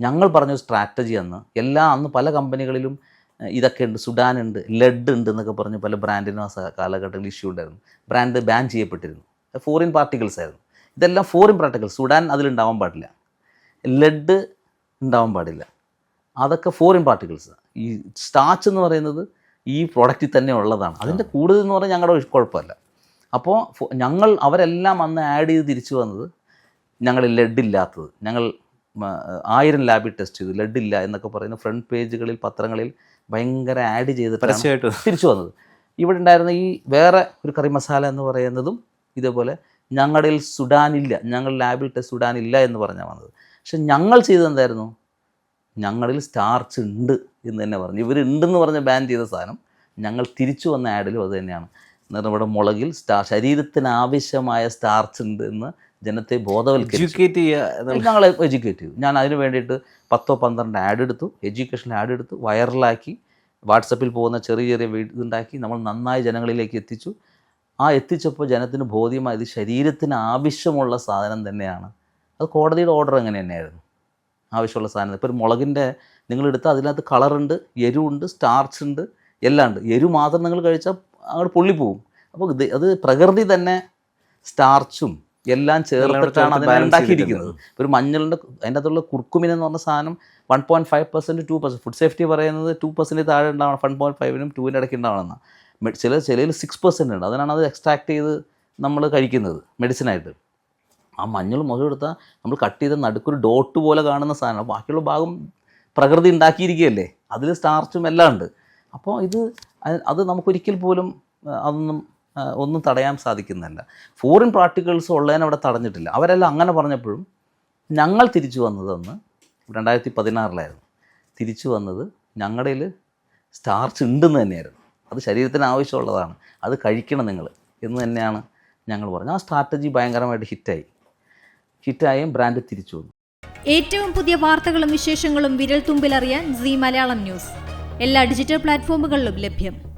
ഞങ്ങൾ പറഞ്ഞ സ്ട്രാറ്റജി അന്ന്. എല്ലാ അന്ന് പല കമ്പനികളിലും ഇതൊക്കെ ഉണ്ട്. സുഡാൻ ഉണ്ട് ലെഡ് ഉണ്ട് എന്നൊക്കെ പറഞ്ഞ് പല ബ്രാൻഡിനും ആ കാലഘട്ടത്തിൽ ഇഷ്യൂ ഉണ്ടായിരുന്നു. ബ്രാൻഡ് ബാൻ ചെയ്യപ്പെട്ടിരുന്നു. ഫോറിൻ പാർട്ടിക്കിൾസ് ആയിരുന്നു. ഇതെല്ലാം ഫോറിൻ പാർട്ടിക്കിൾസ് സുഡാൻ അതിലുണ്ടാവാൻ പാടില്ല. ലെഡ് ഉണ്ടാവാൻ പാടില്ല. അതൊക്കെ ഫോറിൻ പാർട്ടിക്കിൾസ് ഈ സ്റ്റാച്ച് എന്ന് പറയുന്നത് ഈ പ്രോഡക്റ്റിൽ തന്നെ ഉള്ളതാണ്. അതിന്റെ കൂടുതൽ എന്ന് പറഞ്ഞാൽ ഞങ്ങളുടെ കുഴപ്പമല്ല. അപ്പോൾ ഞങ്ങൾ അവരെല്ലാം അന്ന് ആഡ് ചെയ്ത് തിരിച്ചു വന്നത് ഞങ്ങൾ ലെഡ് ഇല്ലാത്തത്. ഞങ്ങൾ ആയിരം ലാബിൽ ടെസ്റ്റ് ചെയ്തു. ലെഡ് ഇല്ല എന്നൊക്കെ പറയുന്ന ഫ്രണ്ട് പേജുകളിൽ പത്രങ്ങളിൽ ഭയങ്കര ആഡ് ചെയ്ത് പരസ്യമായിട്ട് തിരിച്ചു വന്നത്. ഇവിടെ ഉണ്ടായിരുന്ന ഈ വേറെ ഒരു കറി മസാല എന്ന് പറയുന്നതും ഇതേപോലെ ഞങ്ങളിൽ സുഡാനില്ല ഞങ്ങൾ ലാബിൽ ടെസ്റ്റ് സുഡാനില്ല എന്ന് പറഞ്ഞാൽ വന്നത്. പക്ഷെ ഞങ്ങൾ ചെയ്തത് എന്തായിരുന്നു? ഞങ്ങളിൽ സ്റ്റാർച്ച് ഉണ്ട് എന്ന് തന്നെ പറഞ്ഞു. ഇവർ ഇവരുണ്ടെന്ന് പറഞ്ഞ് ബാൻ ചെയ്ത സാധനം ഞങ്ങൾ തിരിച്ചു വന്ന ആഡിലും അത് തന്നെയാണ്. എന്നിട്ട് നമ്മുടെ മുളകിൽ സ്റ്റാർ ശരീരത്തിന് ആവശ്യമായ സ്റ്റാർച്ച് ഉണ്ട് എന്ന് ജനത്തെ ബോധവൽക്കരിച്ചു. ഞങ്ങൾ എഡ്യൂക്കേറ്റ് ചെയ്തു. ഞാൻ അതിന് വേണ്ടിയിട്ട് പത്തോ പന്ത്രണ്ട് ആഡ് എടുത്തു. എഡ്യൂക്കേഷൻ ആഡ് എടുത്തു. വൈറലാക്കി. വാട്സപ്പിൽ പോകുന്ന ചെറിയ ചെറിയ വീട് ഉണ്ടാക്കി നമ്മൾ നന്നായി ജനങ്ങളിലേക്ക് എത്തിച്ചു. ആ എത്തിച്ചപ്പോൾ ജനത്തിന് ബോധ്യമായി ഇത് ശരീരത്തിന് ആവശ്യമുള്ള സാധനം തന്നെയാണ്. അത് കോടതിയുടെ ഓർഡർ അങ്ങനെ തന്നെയായിരുന്നു. ആവശ്യമുള്ള സാധനം. ഇപ്പോൾ ഒരു മുളകിന്റെ നിങ്ങളെടുത്ത് അതിനകത്ത് കളറുണ്ട് എരിവുണ്ട് സ്റ്റാർച്ച് ഉണ്ട് എല്ലാം ഉണ്ട്. എരിവ് മാത്രം നിങ്ങൾ കഴിച്ചാൽ അങ്ങോട്ട് പൊള്ളിപ്പോവും. അപ്പോൾ അത് പ്രകൃതി തന്നെ സ്റ്റാർച്ചും എല്ലാം ചേർത്തിട്ടാണ് ചേർത്ത് അതിനെ ഉണ്ടാക്കിയിരിക്കുന്നത്. ഒരു മഞ്ഞളിന്റെ അതിന്റെ അകത്തുള്ള കുർക്കുമിൻ എന്ന് പറഞ്ഞ സാധനം one point five percent two percent food safety പറയുന്നത് ടു പെർസെന്റ് താഴെ ഉണ്ടാവണം വൺ പോയിന്റ് ഫൈവിനും ടുവിന്റെ ഇടയ്ക്ക് ഉണ്ടാവണമെന്ന് ചില ചിലയിൽ സിക്സ് പെർസെന്റ് ഉണ്ട്. അതിനാണ് അത് എക്സ്ട്രാക്ട് ചെയ്ത് നമ്മൾ കഴിക്കുന്നത് മെഡിസിനായിട്ട് ആ മഞ്ഞൾ മുഖം എടുത്താൽ നമ്മൾ കട്ട് ചെയ്ത നടുക്കൊരു ഡോട്ട് പോലെ കാണുന്ന സാധനം. ബാക്കിയുള്ള ഭാഗം പ്രകൃതി ഉണ്ടാക്കിയിരിക്കുകയല്ലേ? അതിൽ സ്റ്റാർച്ചും എല്ലാം ഉണ്ട്. അപ്പോൾ ഇത് അത് നമുക്കൊരിക്കൽ പോലും അതൊന്നും ഒന്നും തടയാൻ സാധിക്കുന്നതല്ല ഫോറിൻ പാർട്ടിക്കിൾസ് ഉള്ളതിനെ അവിടെ തടഞ്ഞിട്ടില്ല. അവരെല്ലാം അങ്ങനെ പറഞ്ഞപ്പോഴും ഞങ്ങൾ തിരിച്ചു വന്നതെന്ന് രണ്ടായിരത്തി പതിനാറിലായിരുന്നു തിരിച്ചു വന്നത് ഞങ്ങളുടെ സ്റ്റാർച്ച് ഉണ്ടെന്ന് തന്നെയായിരുന്നു. അത് ശരീരത്തിന് ആവശ്യമുള്ളതാണ്. അത് കഴിക്കണം നിങ്ങൾ എന്ന് തന്നെയാണ് ഞങ്ങൾ പറഞ്ഞത്. ആ സ്ട്രാറ്റജി ഭയങ്കരമായിട്ട് ഹിറ്റായി ഹിറ്റായും ബ്രാൻഡ് തിരിച്ചു വന്നു. ഏറ്റവും പുതിയ വാർത്തകളും വിശേഷങ്ങളും വിരൽ തുമ്പിലറിയാൻ സി മലയാളം ന്യൂസ്. എല്ലാ ഡിജിറ്റൽ പ്ലാറ്റ്ഫോമുകളിലും ലഭ്യം.